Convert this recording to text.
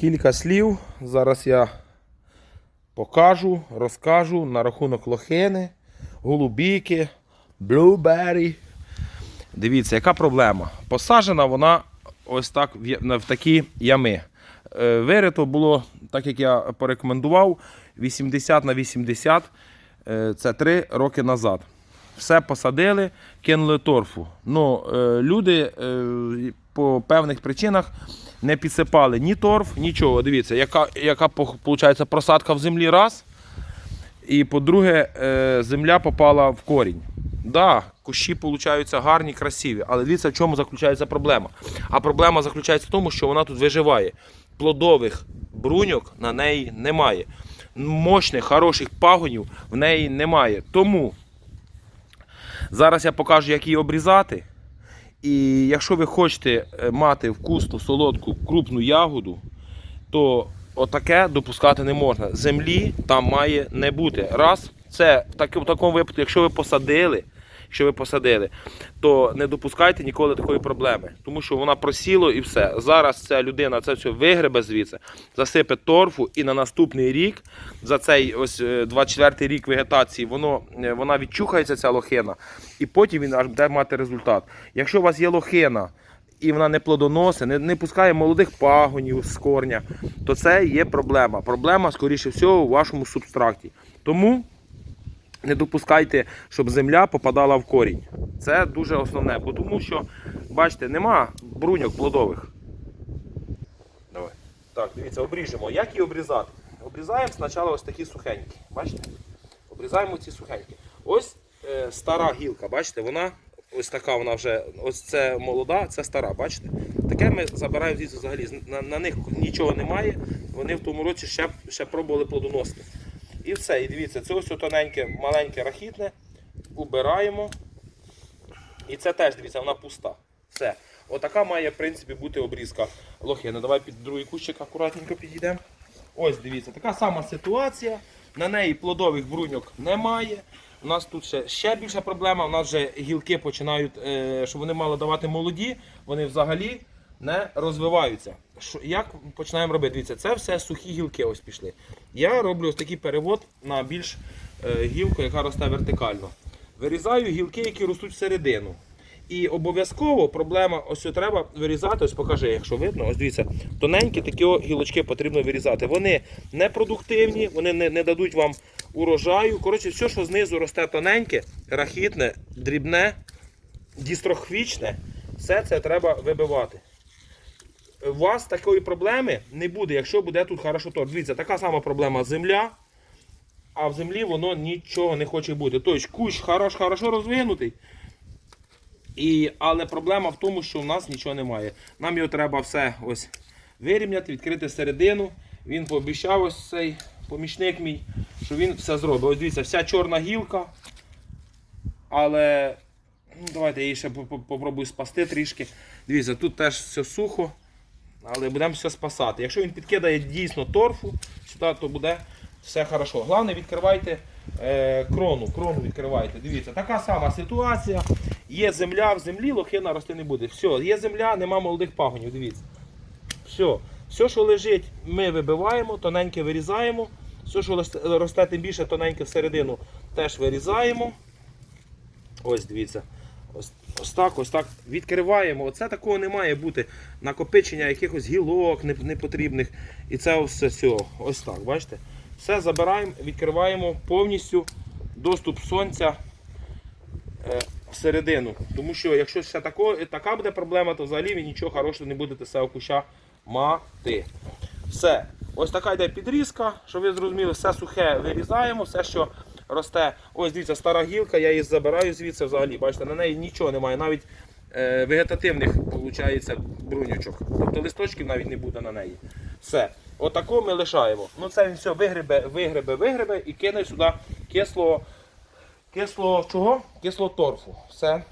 Кілька слів. Зараз я покажу, розкажу на рахунок лохини, голубіки, блюбері. Дивіться, яка проблема. Посаджена вона ось так в, такі ями. Е, Вирито було, так як я порекомендував, 80 на 80. Е, Це 3 роки назад. Все посадили, кинули торфу. Ну, е, люди по певних причинах не підсипали ні торф, нічого. Дивіться, яка, яка виходить, просадка в землі раз. І по-друге, е, земля попала в корінь. Да, кущі получаються гарні, красиві, але дивіться, в чому заключається проблема. А проблема заключається в тому, що вона тут виживає. Плодових бруньок на неї немає. Мощних, хороших пагонів в неї немає. Тому зараз я покажу, як її обрізати. І якщо ви хочете е, мати вкусну, солодку, крупну ягоду, то отаке допускати не можна. Землі там має не бути. Раз, це в такому, в такому випадку, якщо ви посадили, якщо ви посадили, то не допускайте ніколи такої проблеми, тому що вона просіло і все. Зараз ця людина це все вигребе звідси, засипе торфу, і на наступний рік, за цей ось е, 24-й рік вегетації, воно, е, вона відчухається, ця лохина, і потім він аж буде мати результат. Якщо у вас є лохина, і вона не плодоносить, не, не пускає молодих пагонів з корня, то це є проблема. Проблема, скоріше всього, у вашому субстракті. Тому не допускайте, щоб земля попадала в корінь. Це дуже основне, бо тому що, бачите, нема бруньок плодових. Давай. Так, дивіться, обріжемо. Як її обрізати? Обрізаємо спочатку ось такі сухенькі. Бачите? Обрізаємо ці сухенькі. Ось е, стара гілка, бачите, вона ось така вона вже, ось це молода, це стара, бачите? Таке ми забираємо звідси взагалі. На, на них нічого немає. Вони в тому році ще, ще пробували плодоносити. І все. І дивіться, це ось тоненьке, маленьке рахітне. Убираємо. І це теж, дивіться, вона пуста. Все. Отака має, в принципі, бути обрізка лохини. Давай під другий кущик акуратненько підійдемо. Ось дивіться, така сама ситуація. На неї плодових бруньок немає. У нас тут ще, ще більша проблема. У нас вже гілки починають, е, щоб вони мали давати молоді, вони взагалі не розвиваються. Як починаємо робити? Дивіться, це все сухі гілки ось пішли. Я роблю ось такий перевод на більш е, гілку, яка росте вертикально. Вирізаю гілки, які ростуть всередину. І обов'язково проблема, ось треба вирізати, ось покажи, якщо видно, ось дивіться, тоненькі такі гілочки потрібно вирізати. Вони непродуктивні, вони не, не дадуть вам урожаю. Коротше, все, що знизу росте тоненьке, рахітне, дрібне, дістрохвічне, все це треба вибивати. У вас такої проблеми не буде, якщо буде тут хорошо торф. Дивіться, така сама проблема земля, а в землі воно нічого не хоче бути. Тобто кущ хорош, хорошо розвинутий. І, але проблема в тому, що в нас нічого немає. Нам його треба все ось вирівняти, відкрити середину. Він пообіцяв ось цей помічник мій, що він все зробить. Ось дивіться, вся чорна гілка. Але ну, давайте я її ще по- по- попробую спасти трішки. Дивіться, тут теж все сухо, але будемо все спасати. Якщо він підкидає дійсно торфу сюди, то буде все хорошо. Головне, відкривайте е, крону. Крону відкривайте. Дивіться, така сама ситуація. Є земля, в землі лохина рости не буде. Все, є земля, нема молодих пагонів. Дивіться. Все. Все, що лежить, ми вибиваємо, тоненьке вирізаємо. Все, що росте- тим більше тоненьке всередину, теж вирізаємо. Ось дивіться. Ось, ось так, ось так відкриваємо. Оце такого не має бути. Накопичення якихось гілок непотрібних. І це все, все. Ось так, бачите? Все забираємо, відкриваємо повністю доступ сонця е, всередину. Тому що якщо ще тако, така буде проблема, то взагалі ви нічого хорошого не будете з цього куща мати. Все. Ось така йде підрізка, щоб ви зрозуміли, все сухе вирізаємо, все, що росте. Ось дивіться, стара гілка, я її забираю звідси взагалі. Бачите, на неї нічого немає, навіть е, вегетативних виходить, брунючок. Тобто листочків навіть не буде на неї. Все. Отако ми лишаємо. Ну це він все вигребе, вигребе, вигребе і кине сюди кисло, кисло чого? Кисло торфу. Все.